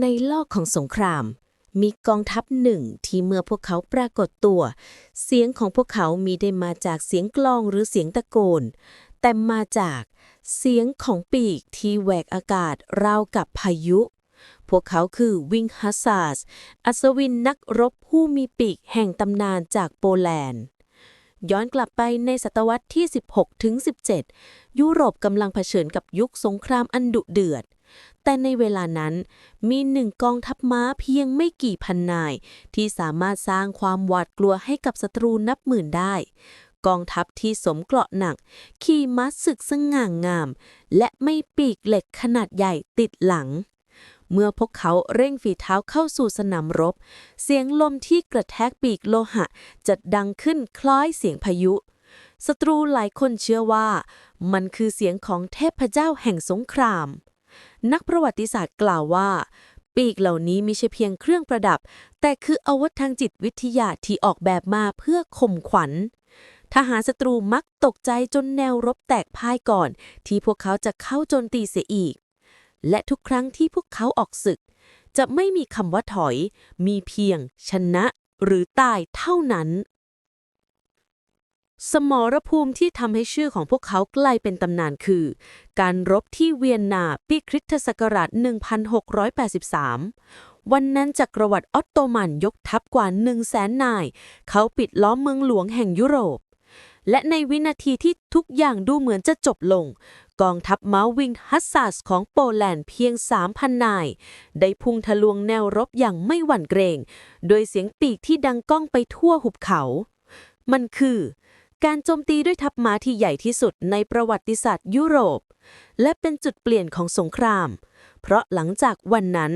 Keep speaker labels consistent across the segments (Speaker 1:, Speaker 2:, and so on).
Speaker 1: ในโลกของสงคราม มีกองทัพหนึ่งที่เมื่อพวกเขาปรากฏตัว เสียงของพวกเขามีได้มาจากเสียงกลองหรือเสียงตะโกน แต่มาจากเสียงของปีกที่แหวกอากาศราวกับพายุ พวกเขาคือวิงฮัสซาสอัศวินนักรบผู้มีปีกแห่งตำนานจากโปแลนด์ ย้อนกลับไปในศตวรรษที่ 16 ถึง 17 ยุโรปกำลังเผชิญกับยุคสงครามอันดุเดือด แต่ในเวลานั้นมีหนึ่งกองทัพม้าเพียงไม่กี่พันนาย ที่สามารถสร้างความหวาดกลัวให้กับศัตรูนับหมื่นได้ กองทัพที่สวมเกราะหนัก ขี่ม้าศึกสง่างาม และไม่ปีกเหล็กขนาดใหญ่ติดหลังเมื่อพวกเขาเร่งฝีเท้าเข้าสู่สนามรบ เสียงลมที่กระแทกปีกโลหะจะดังขึ้นคล้ายเสียงพายุ ศัตรูหลายคนเชื่อว่า มันคือเสียงของเทพเจ้าแห่งสงคราม นักประวัติศาสตร์กล่าวว่า ปีกเหล่านี้ไม่ใช่เพียงเครื่องประดับ แต่คืออาวุธทางจิตวิทยาที่ออกแบบมาเพื่อข่มขวัญ ทหารศัตรูมักตกใจจนแนวรบแตกพ่ายก่อน ที่พวกเขาจะเข้าโจมตีเสียอีก และทุกครั้งที่พวกเขาออกศึก จะไม่มีคำว่าถอย มีเพียงชนะหรือตายเท่านั้น สมรภูมิที่ทำให้ชื่อของพวกเขากลายเป็นตำนานคือ การรบที่เวียนนาปีคริสตศักราช 1683 วันนั้นจักรวรรดิออตโตมันยกทัพกว่า 1 0 0 0 0แสนนาย เขาปิดล้อมเมืองหลวงแห่งยุโรป และในวินาทีที่ทุกอย่างดูเหมือนจะจบลง กองทัพม้าวิงฮัสซัสของโปแลนด์เพียง 3,000 นาย ได้พุ่งทะลวงแนวรบอย่างไม่หวั่นเกรง โดยเสียงปีกที่ดังก้องไปทั่วหุบเขา มันคือ การโจมตีด้วยทัพม้าที่ใหญ่ที่สุดในประวัติศาสตร์ยุโรป และเป็นจุดเปลี่ยนของสงคราม เพราะหลังจากวันนั้น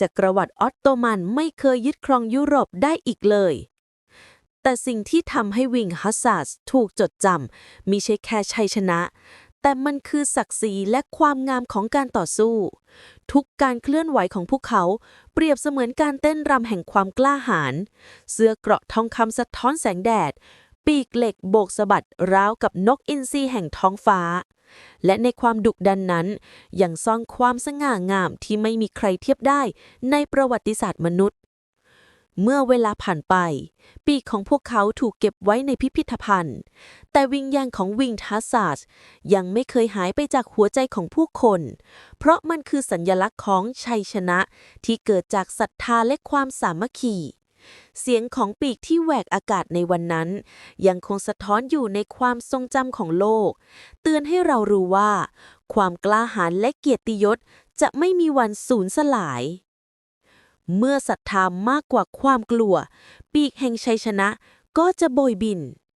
Speaker 1: จักรวรรดิออตโตมันไม่เคยยึดครองยุโรปได้อีกเลย แต่สิ่งที่ทำให้วิงฮัสซัสถูกจดจำมิใช่แค่ชัยชนะ แต่มันคือศักดิ์ศรีและความงามของการต่อสู้ ทุกการเคลื่อนไหวของพวกเขา เปรียบเสมือนการเต้นรำแห่งความกล้าหาญเสื้อเกราะทองคำสะท้อนแสงแดด ปีกเหล็กโบกสะบัดราวกับนกอินทรีแห่งท้องฟ้า และในความดุดันนั้น ยังซ่อนความสง่างามที่ไม่มีใครเทียบได้ในประวัติศาสตร์มนุษย์ เมื่อเวลาผ่านไป ปีกของพวกเขาถูกเก็บไว้ในพิพิธภัณฑ์ แต่วิญญาณของวิงทัสซัสยังไม่เคยหายไปจากหัวใจของผู้คน เพราะมันคือสัญญลักษณ์ของชัยชนะที่เกิดจากศรัทธาและความสามัคคี เสียงของปีกที่แหวกอากาศในวันนั้น ยังคงสะท้อนอยู่ในความทรงจำของโลก เตือนให้เรารู้ว่า ความกล้าหาญและเกียรติยศจะไม่มีวันสูญสลาย เมื่อศรัทธามากกว่าความกลัว ปีกแห่งชัยชนะก็จะโบยบิน